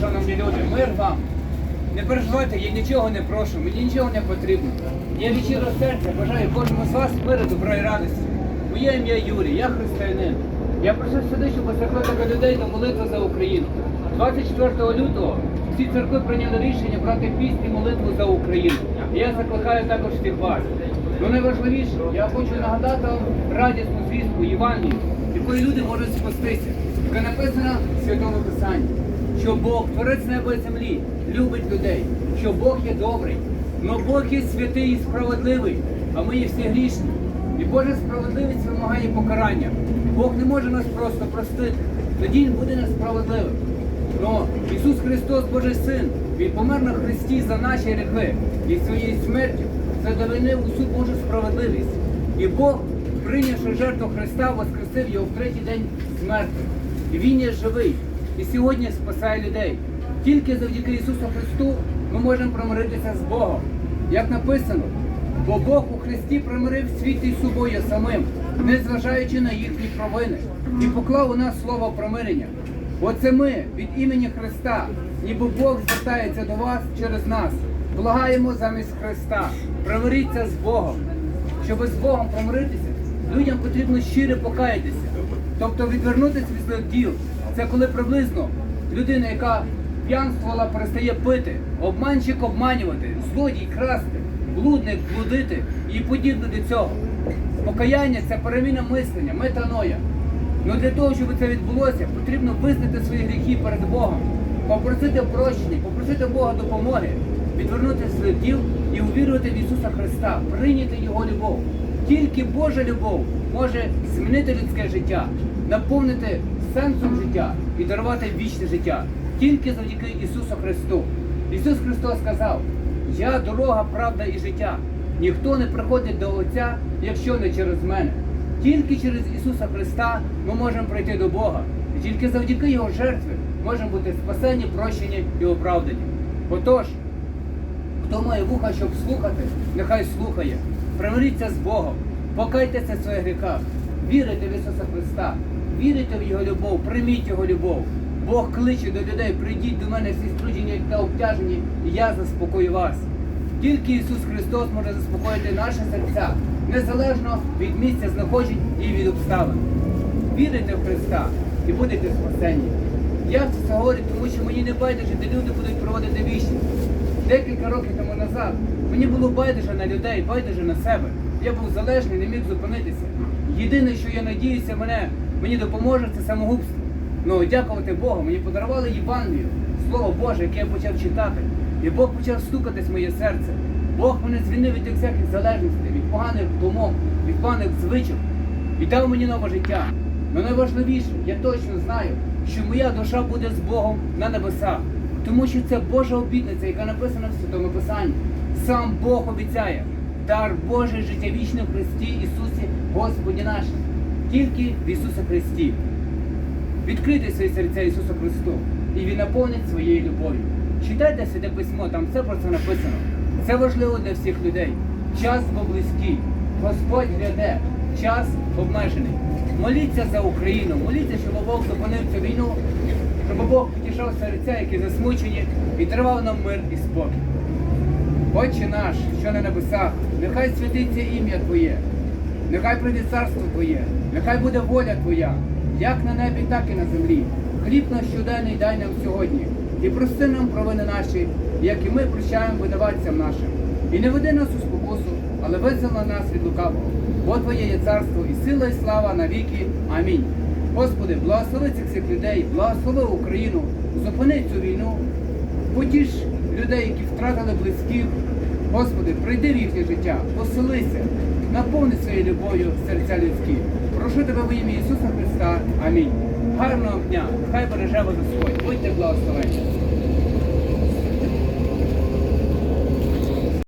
Шановні люди, мир вам. Не переживайте, я нічого не прошу, мені нічого не потрібно. Я від щирого серця бажаю кожному з вас миру, добра і радості. Моє ім'я Юрій, я християнин. Я прийшов сюди, щоб закликати людей до молитви за Україну. 24 лютого всі церкви прийняли рішення брати піст і молитву за Україну. Я закликаю також всіх вас. Ну найважливіше, я хочу нагадати вам радісну звістку Євангелію, якою люди можуть спастися. Яка написана в Святому Писанні що Бог, творець неба і землі, любить людей, що Бог є добрий, но Бог є святий і справедливий, а ми є всі грішні. І Божа справедливість вимагає покарання. Бог не може нас просто простити, тоді Він буде несправедливим. Но Ісус Христос, Божий Син, Він помер на Христі за наші гріхи і своєю смертю задовольнив усю Божу справедливість. І Бог, прийнявши жертву Христа, воскресив його в третій день смерти. І Він є живий і сьогодні спасає людей. Тільки завдяки Ісусу Христу ми можемо примиритися з Богом. Як написано, бо Бог у Христі примирив світ із собою самим, незважаючи на їхні провини, і поклав у нас слово примирення. Оце ми від імені Христа, ніби Бог звертається до вас через нас. Благаємо замість Христа. Примиріться з Богом. Щоб з Богом помиритися, людям потрібно щиро покаятися, тобто відвернутися від злих діл. Це коли приблизно людина, яка п'янствувала, перестає пити, обманщик обманювати, злодій красти, блудник блудити і подібне до цього. Покаяння це переміна мислення, метаноя. Ну для того, щоб це відбулося, потрібно визнати свої гріхи перед Богом, попросити прощення, попросити Бога допомоги, відвернути своїх діл і увірувати в Ісуса Христа, прийняти Його любов. Тільки Божа любов може змінити людське життя, наповнити сенсом життя і дарувати вічне життя. Тільки завдяки Ісусу Христу. Ісус Христос сказав: Я дорога, правда і життя. Ніхто не приходить до Отця, якщо не через мене. Тільки через Ісуса Христа ми можемо прийти до Бога. Тільки завдяки Його жертві можемо бути спасені, прощені і оправдані. Отож, Хто має вуха, щоб слухати, нехай слухає. Примиріться з Богом, покайтеся в своїх гріхах, вірите в Ісуса Христа, вірите в Його любов, прийміть Його любов. Бог кличе до людей, прийдіть до мене всі струджені та обтяжені, і я заспокою вас. Тільки Ісус Христос може заспокоїти наші серця, незалежно від місця знаходжень і від обставин. Вірите в Христа і будете спасені. Я це говорю, тому що мені не байдуже, де люди будуть проводити вічність. Декілька років тому назад мені було байдуже на людей, байдуже на себе. Я був залежний, не міг зупинитися. Єдине, що я надіюся, мене мені допоможе, це самогубство. Ну, дякувати Богу, мені подарували Євангелію, Слово Боже, яке я почав читати. І Бог почав стукатись в моє серце. Бог мене звільнив від всяких залежностей, від поганих думок, від поганих звичок і дав мені нове життя. Але найважливіше, я точно знаю, що моя душа буде з Богом на небесах. Тому що це Божа обітниця, яка написана в Святому Писанні. Сам Бог обіцяє дар Божий життя вічне в Христі Ісусі Господі нашому. Тільки в Ісусі Христі. Відкрийте свої серця Ісусу Христу, і Він наповнить своєю любов'ю. Читайте святе письмо, там все про це написано. Це важливо для всіх людей. Час бо. Господь гряде, час обмежений. Моліться за Україну, моліться, щоб Бог зупинив цю війну, щоб Бог потішав серця, які засмучені, і тривав нам мир і спокій. Отче наш, що на небесах, нехай святиться ім'я Твоє, нехай прийде царство Твоє, нехай буде воля Твоя, як на небі, так і на землі. Хліб наш щоденний дай нам сьогодні, і прости нам провини наші, як і ми прощаємо видаватцям нашим. І не веди нас у спокусу, але визволи нас від лукавого. Бо Твоє є царство і сила, і слава навіки. Амінь. Господи, благослови цих всіх людей, благослови Україну, зупини цю війну, потіш людей, які втратили близьких. Господи, прийди в їхнє життя, поселися, наповни своєю любов'ю серця людські. Прошу тебе в ім'я Ісуса Христа. Амінь. Гарного дня, хай береже вас Господь, будьте благословені.